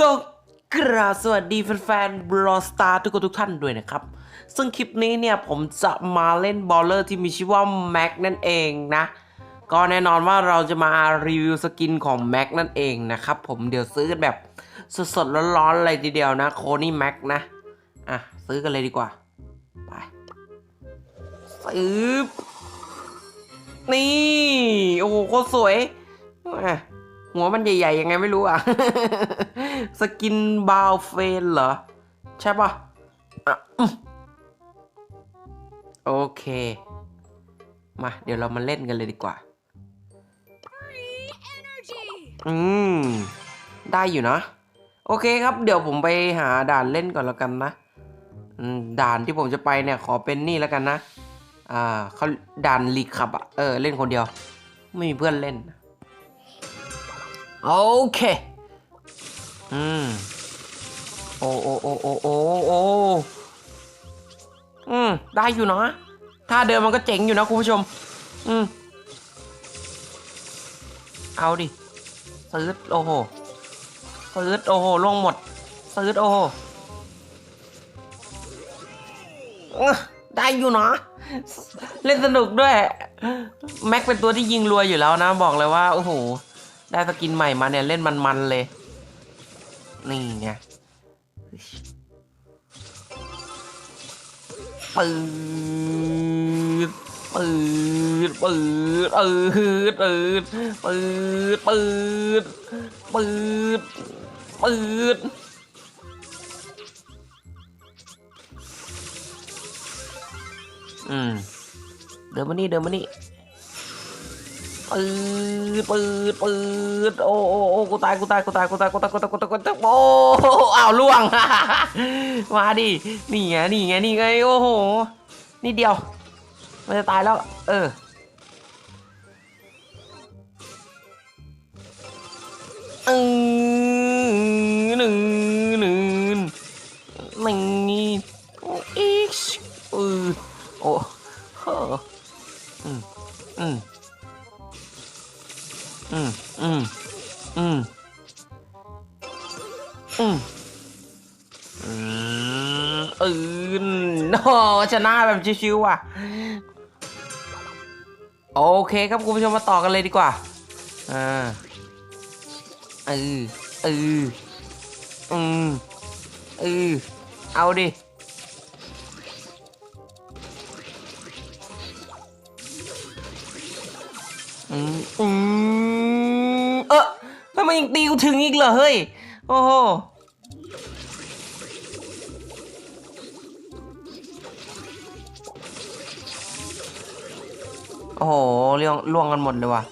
ก็กราบสวัสดีแฟนๆบลอสตาร์ทุกคนทุกท่านด้วยนะครับ ซึ่งคลิปนี้เนี่ยผมจะมาเล่นบอลเลอร์ที่มีชื่อว่าแม็กนั่นเองนะ ก็แน่นอนว่าเราจะมารีวิวสกินของแม็กนั่นเองนะครับผมเดี๋ยวซื้อกันแบบสดๆร้อนๆเลยทีเดียวนะโคนี่แม็กนะ อะ ซื้อกันเลยดีกว่า ไปซื้อนี่ โอ้โหโคตรสวยอะ หัวมันใหญ่ๆยังไงไม่รู้อะ สกินบาวเฟนเหรอ ใช่ปะอะอืมโอเค มา เดี๋ยวเรามาเล่นกันเลยดีกว่า อืม ได้อยู่นะ โอเคครับ เดี๋ยวผมไปหาด่านเล่นก่อนแล้วกันนะอืมด่านที่ผมจะไปเนี่ย ขอเป็นนี่แล้วกันนะ อ่าเขาด่านลีกขับอะเออ เล่นคนเดียว ไม่มีเพื่อนเล่น โอเค อืม โอ้โอ้โอ้โอ้โอโออืม ได้อยู่นะถ้าเดินมันก็เจ๋งอยู่นะคุณผู้ชม อืม เอาดิซื้อโอ้โหซื้อโอ้โหลงหมดซื้อโอ้โหได้อยู่นะเล่นสนุกด้วย แม็กเป็นตัวที่ยิงรวยอยู่แล้วนะ บอกเลยว่า โอ้โห ได้สกินใหม่มาเนี่ยเล่นมันๆเลย นี่ไงปืดปืดปืดเออปืดปืดปืดปืดปืดปืดอืมเดินมานี่เดินมานี่ ปืดปืดปืดโอ้โอ้โอ้กูตายกูตายกูตายกูตายกูตายกูตายกูตายกูตายโอ้อ้าวล่วง มาดินี่ไงนี่ไงนี่ไงโอ้โหนี่เดียว มันจะตายแล้ว เอออือหนึ่งหนึ่งหนึ่งอีกอือโอ้เฮ้ออืมอืม อืมอืมอืมอืมอืมอืนโอ้ชนะแบบชิวๆว่ะ โอเคครับคุณผู้ชมมาต่อกันเลยดีกว่า อ่าเออเอออืมเออเอาดิอืมอืมเออทำไม ยังตีกูถึงอีกเหรอเฮ้ย โอ้โหโอ้โหล่วงล่วงกันหมดเลยว่ะ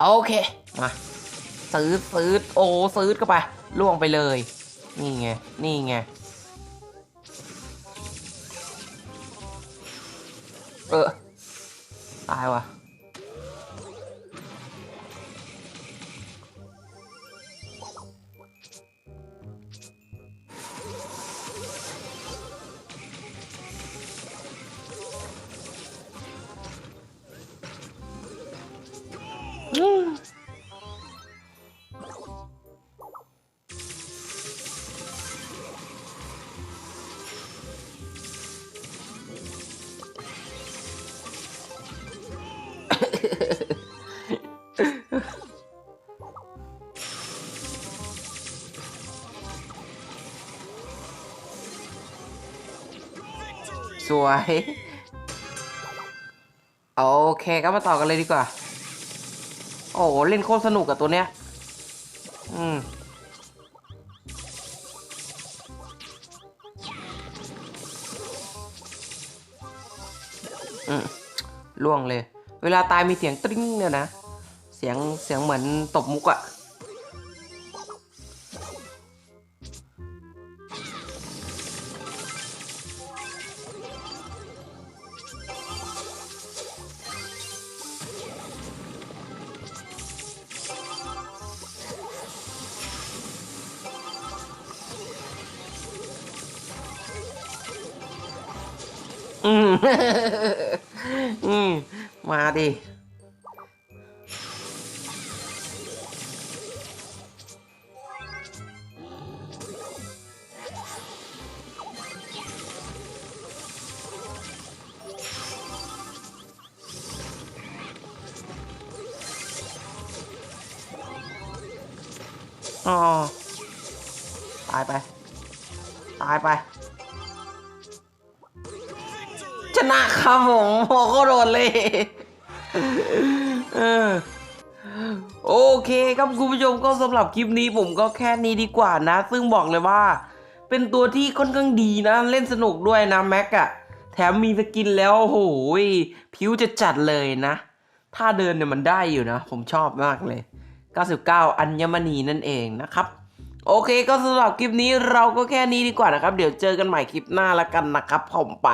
โอเค มา ซื้อซื้อโอ้ซื้อเข้าไป ล่วงไปเลย นี่ไง นี่ไง เออ ตายว่ะ สวย โอเคก็มาต่อกันเลยดีกว่า โอ้เล่นโคตรสนุกกับตัวเนี้ย อืมอืมล่วงเลย เวลาตายมีเสียงตริ้งเนี่ยนะ เสียงเสียงเหมือนตบมุกอะอืม มาดิ อ๋อตายไป ตายไป ชนะครับผมโอ้โคตรโดนเลยโอเคครับคุณผู้ชมก็สำหรับคลิปนี้ผมก็แค่นี้ดีกว่านะ ซึ่งบอกเลยว่า เป็นตัวที่ค่อนข้างดีนะ เล่นสนุกด้วยนะแม็กอะแถมมีสกินแล้วโอ้โหผิวจะจัดเลยนะท่าเดินเนี่ยมันได้อยู่นะ ผมชอบมากเลย 99 อัญมณีนั่นเองนะครับ โอเคก็สำหรับคลิปนี้เราก็แค่นี้ดีกว่านะครับ เดี๋ยวเจอกันใหม่คลิปหน้าละกันนะครับผมไป